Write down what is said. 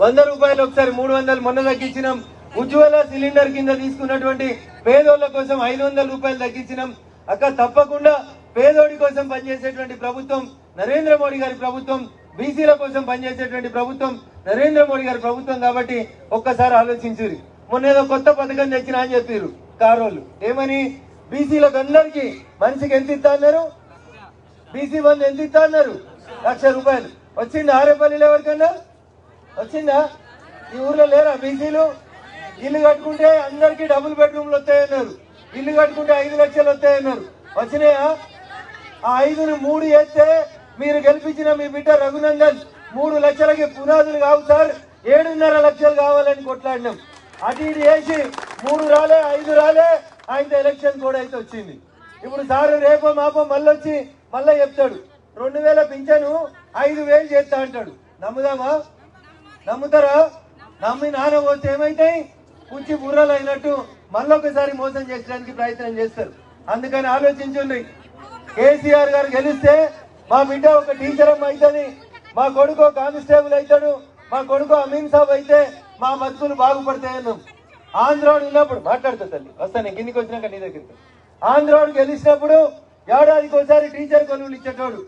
వంద రూపాయలు ఒకసారి మూడు వందలు మొన్న తగ్గించినాం. ఉజ్వల సిలిండర్ కింద తీసుకున్నటువంటి పేదోళ్ళ కోసం ఐదు వందల రూపాయలు తగ్గించినాం. అక్క తప్పకుండా పేదోడి కోసం పనిచేసేటువంటి ప్రభుత్వం నరేంద్ర మోడీ గారి ప్రభుత్వం బీసీల కోసం పనిచేసేటువంటి ప్రభుత్వం నరేంద్ర మోడీ గారి ప్రభుత్వం కాబట్టి ఒక్కసారి ఆలోచించురి మొన్న ఏదో కొత్త పథకం తెచ్చినా అని చెప్పారు కారోళ్ళు. ఏమని? బీసీలకు అందరికి మనిషికి ఎంత ఇస్తా అన్నారు? బీసీ బంధు ఎంత ఇస్తా అన్నారు? లక్ష రూపాయలు. వచ్చింది ఆరేపల్లిలో ఎవరికన్నా? వచ్చిందా? ఈ ఊర్లో లేరా బీసీలు? ఇల్లు కట్టుకుంటే అందరికి డబుల్ బెడ్రూమ్లు వస్తాయన్నారు. ఇల్లు కట్టుకుంటే ఐదు లక్షలు వస్తాయన్నారు. వచ్చినాయా? ఆ ఐదును మూడు వేస్తే మీరు గెలిపించిన మీ బిడ్డ రఘునందన్ మూడు లక్షలకి పునాదులు కావు సార్. ఏడున్నర లక్షలు కావాలని కొట్లాడినాం. అటు ఇటు వేసి మూడు రాలే ఐదు రాలే ఆయన ఎలక్షన్ కూడా అయితే వచ్చింది. ఇప్పుడు సార్ రేపో మాపో మళ్ళీ వచ్చి మళ్ళీ చెప్తాడు. రెండు వేల పింఛను ఐదు వేలు చేస్తా అంటాడు. నమ్ముదామా? నమ్ముతారా? నమ్మి నాన్న పోతే ఏమైతాయి? పుచ్చి బుర్రలు అయినట్టు మళ్ళొకసారి మోసం చేయడానికి ప్రయత్నం చేస్తారు. అందుకని ఆలోచించండి. కేసీఆర్ గారు గెలిస్తే మా బిడ్డ ఒక టీచర్ అమ్మ అవుతుంది మా కొడుకు ఒక కానిస్టేబుల్ అవుతాడు మా కొడుకు అమీన్ సాబ్ అయితే మా బతుకులు బాగుపడతాయన్నాం ఆంధ్రోడు ఉన్నప్పుడు మాట్లాడుతా తల్లి వస్తాను కిందికి వచ్చినాక నీ దగ్గరికి ఆంధ్రోడు గెలిచినప్పుడు ఏడాదికి ఒకసారి టీచర్ కొలువులు ఇచ్చేటోడు.